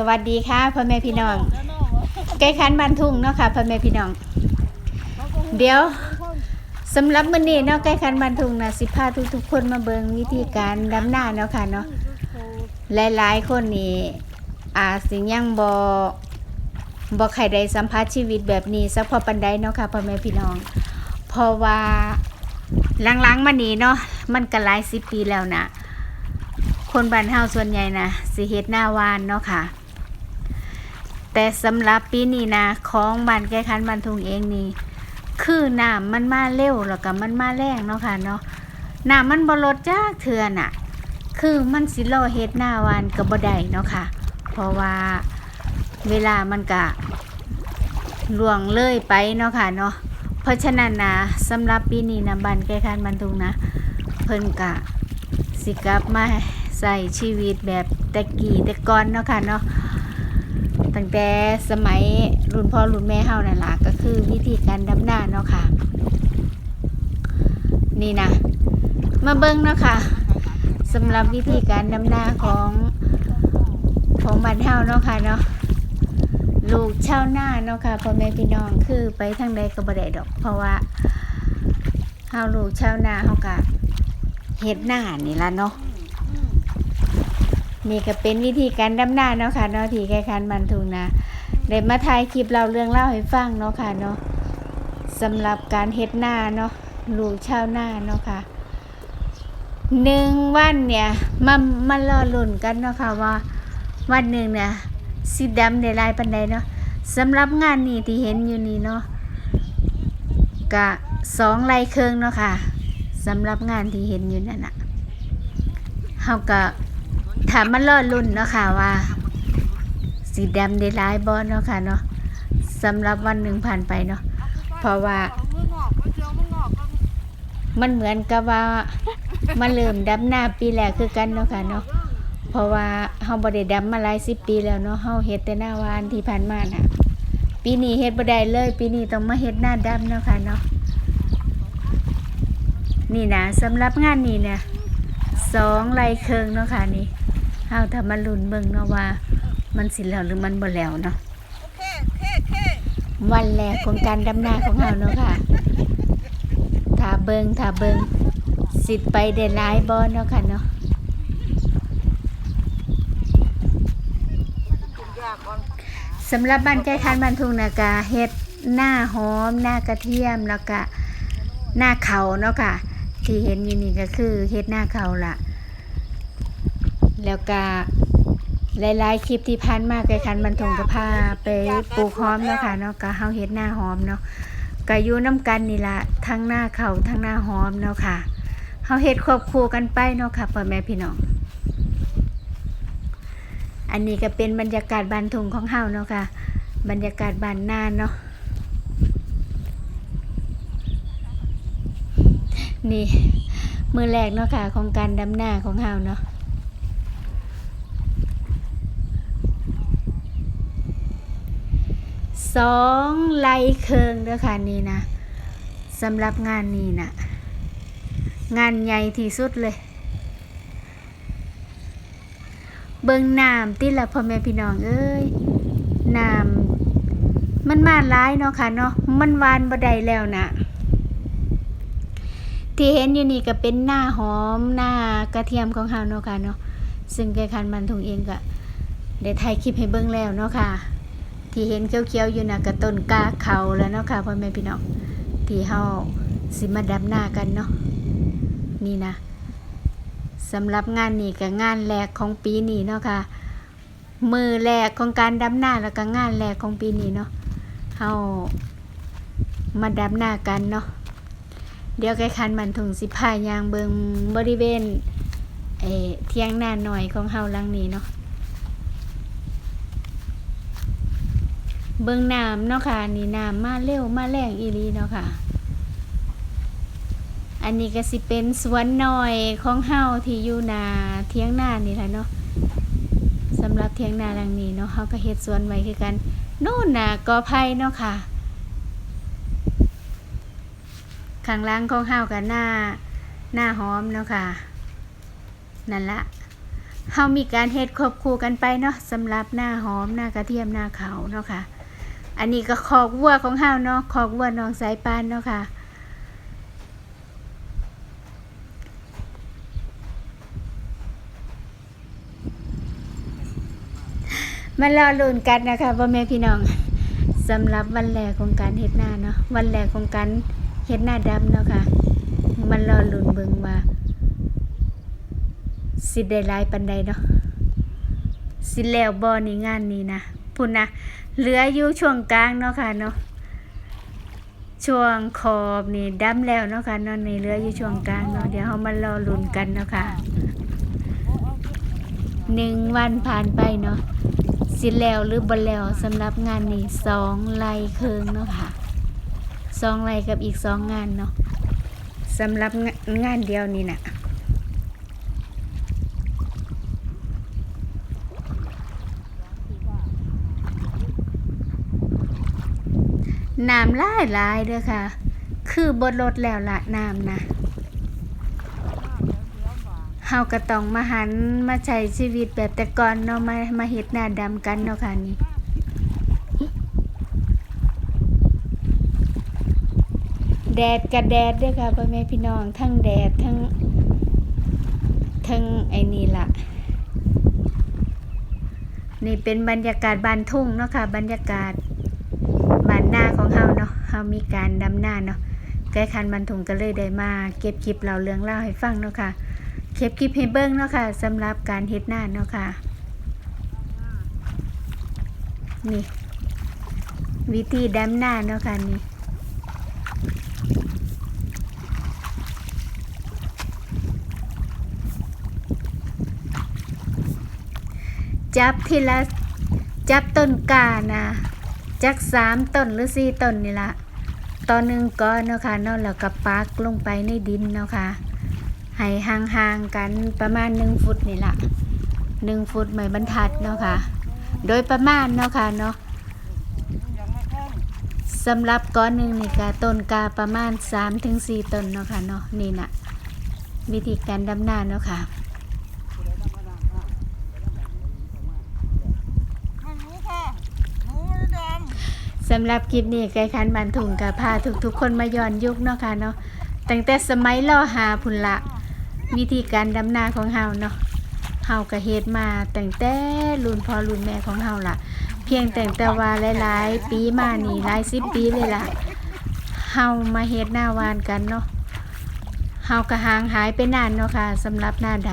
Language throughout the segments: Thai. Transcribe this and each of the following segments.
สวัสดีค่ะพ่อแม่พี่น้องใกล้คันบ้านทุ่งเนาะค่ะพ่อแม่พี่น้อง เดี๋ยวสำหรับมื้อนี้เนาะใกล้คันบ้านทุ่งนะสิพาทุกๆคนมาเบิ่งวิธีการดำหน้าเนาะค่ะเนาะหลายๆคนนี่อาจสิยังบ่บ่ใครได้สัมผัสชีวิตแบบนี้สักพอปันใดเนาะค่ะพ่อแม่พี่น้อง เพราะว่าหลังๆมานี้เนาะมันก็หลายสิบปีแล้วนะคนบ้านเฮาส่วนใหญ่นะสิเฮ็ดหน้าวานเนาะค่ะ แต่สำหรับปีนี้นะของบ้านแก้คันบ้านทุงเองนี่คือน้ำมันมาเร็วแล้วก็มันมาแรงเนาะค่ะเนาะน้ำมันบลดจากเทื่อน่ะ คือมันสิรอเฮ็ดหน้าวานก็บ่ได้เนาะค่ะ เพราะว่าเวลามันก็ล่วงเลยไปเนาะค่ะเนาะเพราะฉะนั้นนะสำหรับปีนี้นะบ้านแก้คันบ้านทุงนะ เพิ่นกะสิกลับมาใส่ชีวิตแบบแต่กี้แต่ก่อนเนาะค่ะเนาะ ตั้งแต่สมัยรุ่นพ่อรุ่นแม่เฮานั่นล่ะก็คือวิธีการดำนาเนาะค่ะ นี่นะมาเบิ่งเนาะค่ะสำหรับวิธีการดำนาของของบ้านเฮาเนาะค่ะเนาะลูกชาวนาเนาะค่ะพ่อแม่พี่น้องคือไปทางใดก็บ่ได้ดอก เพราะว่าเฮาลูกชาวนาเฮากะเฮ็ดหน้านี่ละเนาะ นี่ก็เป็นวิธีการดำหน้าเนาะค่ะเนาะที่แค่คันมันทุงนะได้มาถ่ายคลิปเราเรื่องเล่าให้ฟังเนาะค่ะเนาะสำหรับการเฮ็ดหน้าเนาะลูกชาวนาเนาะค่ะหนึ่งวันเนี่ยมามารอลุ่นกันเนาะค่ะว่าวันหนึ่งเนี่ยสีดำได้หลายปันใดเนาะสำหรับงานนี้ที่เห็นอยู่นี่เนาะกะสองไรเครื่องเนาะค่ะสำหรับงานที่เห็นอยู่นั่นน่ะเฮาก็ ถามมันรอดรุ่นเนาะค่ะว่า สีดำได้ร้ายบอเนาะค่ะเนาะสำหรับวันหนึ่งผ่านไปเนาะเพราะว่า มันเหมือนกับว่ามันเริ่มดำหน้าปีแรกคือกันเนาะค่ะเนาะเพราะว่าเฮาบ่ได้ดำมาหลายสิบปีแล้วเนาะเฮาเฮ็ดแต่หน้าวานที่ผ่านมาน่ะ ปีนี้เฮ็ดบ่ได้เลย ปีนี้ต้องมาเฮ็ดหน้าดำเนาะค่ะเนาะนี่นะสำหรับงานนี้เนี่ยสองไรเคิงเนาะค่ะนี่ เฮาถ้ามาลุ้นเบิ่งเนาะว่า มันสิแล้วหรือมันบ่แล้วเนาะวันแรกของการดำนาของเฮาเนาะค่ะถ้าเบิ่งถ้าเบิ่งสิไปได้หลายบ่เนาะค่ะเนาะสำหรับบ้านใกล้คันบ้านทุ่งนากาเฮ็ดหน้าหอมหน้ากระเทียมแล้วก็หน้าเขาเนาะค่ะ ที่เห็นอยู่นี่ก็คือเฮ็ดหน้าเขาล่ะ แล้วก็หลายๆคลิปที่ผ่านมาไกคันบันทงก็พาไปปลูกหอมเนาะค่ะเนาะก็เฮาเฮ็ดหน้าหอมเนาะก็อยู่น้ำกันนี่ละทั้งหน้าเขาทั้งหน้าหอมเนาะค่ะเฮาเฮ็ดควบคู่กันไปเนาะค่ะพ่อแม่พี่น้อง อันนี้ก็เป็นบรรยากาศบานทุงของเฮาเนาะค่ะ บรรยากาศบานนาเนาะนี่มือแรกเนาะค่ะของการดำหน้าของเฮาเนาะ สองไลเคิงเด้อค่ะนี่นะสำหรับงานนี้นะงานใหญ่ที่สุดเลย เบิงน้ำติละพ่อแม่พี่น้องเอ้ยน้ำมันมาร้ายเนาะค่ะเนาะมันวานบ่ได้แล้วนะที่เห็นอยู่นี่ก็เป็นหน้าหอมหน้ากระเทียมของเฮาเนาะค่ะเนาะซึ่งแกคันมันทุงเองก็ได้ถ่ายคลิปให้เบิ่งแล้วเนาะค่ะ ที่เห็นเขียวๆอยู่นะก็ต้นกาเขาแล้วเนาะค่ะพ่อแม่พี่น้องที่เฮาสิมาดำหน้ากันเนาะนี่นะสำหรับงานนี้ก็งานแรกของปีนี้เนาะค่ะมือแรกของการดำหน้าแล้วก็งานแรกของปีนี้เนาะเฮามาดำหน้ากันเนาะเดี๋ยวไกคันมันถุงสิพายางเบิงบริเวณเอเที่ยงหน้าหน่อยของเฮาลังนี้เนาะ เบิงน้ำเนาะค่ะนี่น้ำมาเร็วมาแรงอีหลีเนาะค่ะ อันนี้ก็สิเป็นสวนหน่อยของเฮาที่อยู่นาเทียงหน้านี่แหละเนาะสำหรับเทียงหน้าหลังนี้เนาะเฮาก็เฮ็ดสวนไว้คือกันโน่นน่ะกอไผ่เนาะค่ะข้างล่างของเฮากับหน้าหน้าหอมเนาะค่ะ นั่นละเฮามีการเฮ็ดควบคู่กันไปเนาะสำหรับหน้าหอมหน้ากระเทียมหน้าเขาเนาะค่ะ อันนี้ก็คอกวัวของเฮาเนาะคอกวัวน้องสายปานเนาะค่ะ มารอลุ้นกันนะคะพ่อแม่พี่น้องสำหรับวันแรกของการเฮ็ดหน้าเนาะวันแรกของการเฮ็ดหน้าดำเนาะค่ะ มันรอลุ้นเบิ่งว่าสิได้ลายปันใดเนาะสิแล้วบ่นี่งานนี้นะพุ่นนะ เหลืออยู่ช่วงกลางเนาะค่ะเนาะช่วงขอบนี่ดำแล้วเนาะค่ะนาะนี่เหลืออยู่ช่วงกลางเนาะเดี๋ยวเฮามารอลุ้นกันเนาะค่ะหนึ่งวันผ่านไปเนาะสิแล้วหรือบ่แล้วสำหรับงานนี้สองไร่ครึ่งเนาะค่ะสองไร่กับอีกสองงานเนาะสำหรับงงานเดียวนี่น่ะ น้ำลายลายเด้อค่ะ คือบดลดแล้วละน้ำนะเฮาก็ต้องมาหันมาใช้ชีวิตแบบแต่ก่อนเนาะมามาเฮ็ดหน้าดำกันเนาะค่ะนี่แดดกับแดดเด้วยค่ะพ่อแม่พี่น้องทั้งแดดทั้งทั้งไอ้นี่ละนี่เป็นบรรยากาศบ้านทุ่งเนาะค่ะบรรยากาศ หน้าของเฮาเนาะเฮามีการดำหน้าเนาะใกล้คันบันทุงก็เลยได้มา เก็บคลิปเราเรื่องเล่าให้ฟังเนาะค่ะเก็บคลิปให้เบิ้งเนาะค่ะสำหรับการเฮ็ดหน้าเนาะค่ะ นี่ วิธีดำหน้าเนาะค่ะนี่จับทีละจับต้นกานะ จักสามต้นหรือสี่ต้นนี่ละตอนหนึ่งก้อนเนาะค่ะเนาะแล้วก็ปักลงไปในดินเนาะค่ะให้ห่างๆกันประมาณหนึ่งฟุตนี่ละหนึ่งฟุตไม่บรรทัดเนาะค่ะ โดยประมาณเนาะค่ะเนาะสำหรับก้อนหนึ่งนี่กาต้นกาประมาณสามถึงสี่ต้นเนาะค่ะเนาะนี่นะวิธีการดำนาเนาะค่ะ ไม่รู้ค่ะหนูไม่ได้ด สำหรับคลิปนี้ไก่คันบันทุงกับพาทุกๆคนมาย้อนยุคเนาะค่ะเนาะตั้งแต่สมัยล่อหาพุนละ วิธีการดำนาของเฮาเนาะเฮาก็เฮ็ดมาตั้งแต่รุ่นพ่อรุ่นแม่ของเฮาล่ะเพียงแต่แต่ว่าหลายๆ ปีมานี่หลายสิบปีเลยล่ะเฮามาเฮ็ดหน้าวานกันเนาะเฮาก็ห่างหายไปนานเนาะค่ะสำหรับหน้าด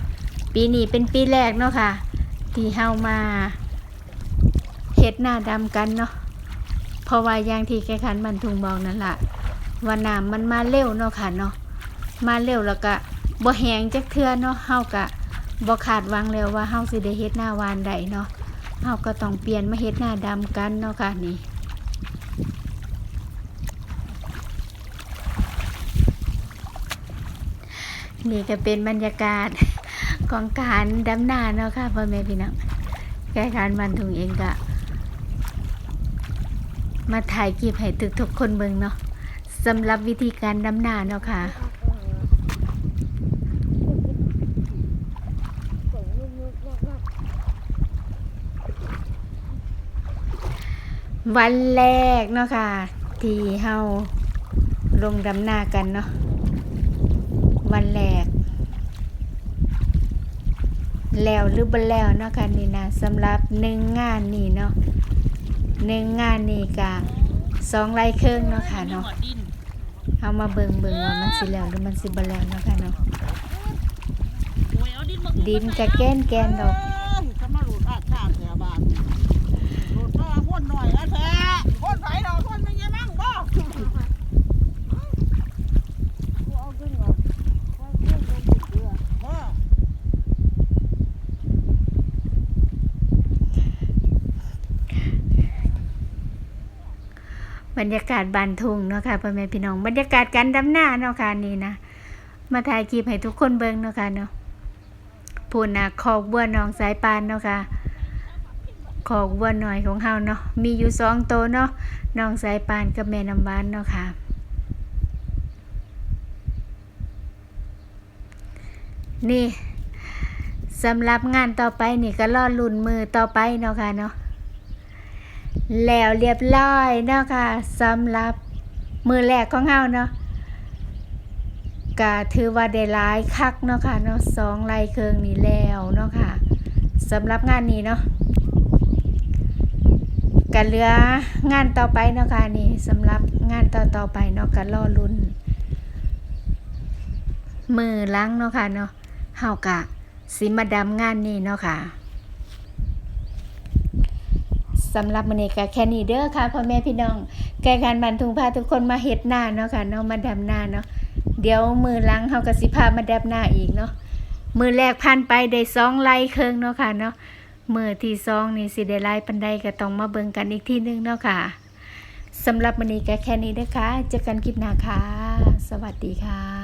ำปีนี้เป็นปีแรกเนาะค่ะ ที่เฮามาเฮ็ดหน้าดำกันเนาะ เพราะว่าอย่างที่แกขันมันทุงบอกนั่นแหละว่าน้ำมันมาเร็วเนาะค่ะเนาะมาเร็วแล้วก็บ่แหงจักเทือเนาะเฮาก็บ่คาดวังแล้วว่าเฮาสิได้เฮ็ดหน้าวานใดเนาะเฮาก็ต้องเปลี่ยนมาเฮ็ดหน้าดำกันเนาะค่ะนี่นี่ก็เป็นบรรยากาศของการดำนาเนาะค่ะพ่อแม่พี่น้องแกขันมันทุงเองก็ มาถ่ายคลิปให้ทุกทุกคนเบิ่งเนาะสำหรับวิธีการดำนาเนาะค่ะ วันแรกเนาะค่ะ ที่เฮาลงดำนากันเนาะวันแรก แล้วหรือบ่แล้วเนาะค่ะนี่นะสำหรับหนึ่งงานนี่เนาะ หนึ่งงานนี่กะสองไร่ครึ่งเนาะค่ะเนาะหัวดินเอามาเบิ่งเบิ่งว่ามันสิแล้วหรือมันสิบ่แล้วเนาะค่ะเนาะโอ้ยเอาดินมาดินกะแก้นแกนดอก จะมาหลุดอาชาติแถวบ้านหลุดมาพ่นหน่อยนะแท้พ่นไฟเราพ่นไม่ยังมั่งบ่เอาขึ้นก่อนเอาขึ้นก่อนเดือบ่ บรรยากาศบานทุ่งเนาะค่ะพ่อแม่พี่น้อง บรรยากาศการดำหน้าเนาะค่ะนี่นะมาถ่ายคลิปให้ทุกคนเบิ่งเนาะค่ะเนาะพูนนะคอกบัวน้องสายปานเนาะค่ะคอกบัวหน่อยของเฮาเนาะมีอยู่สองตัวเนาะน้องสายปานกับแม่น้ำหวานเนาะค่ะนี่สำหรับงานต่อไปนี่ก็รอลุ่นมือต่อไปเนาะค่ะเนาะ แล้วเรียบร้อยเนาะค่ะสำหรับมือแรกของเฮาเนาะก็ถือว่าได้หลายคักเนาะค่ะเนาะสองไร่เครื่องนี่แล้วเนาะค่ะสำหรับงานนี้เนาะก็เหลืองานต่อไปเนาะค่ะนี่สำหรับงานต่อต่อไปเนาะก็รอลุ่น มือล้างเนาะค่ะเนาะเฮากะสิมาดำงานนี้เนาะค่ะ สำหรับมื้อนี้ก็แค่นี้เด้อค่ะพ่อแม่พี่น้องแก่การบันทุงพาทุกคนมาเฮ็ดหน้าเนาะค่ะเนาะมาดำหน้าเนาะเดี๋ยวมือล้างเฮาก็สิพามาดำหน้าอีกเนาะมือแรกผ่านไปได้สองไร่ครึ่งเนาะค่ะเนาะมือที่สองนี่สิได้ไล่ปานใดก็ต้องมาเบิ่งกันอีกทีหนึงเนาะค่ะสำหรับมื้อนี้ก็แค่นี้เด้อค่ะเจอกันคลิปหน้าค่ะ สวัสดีค่ะ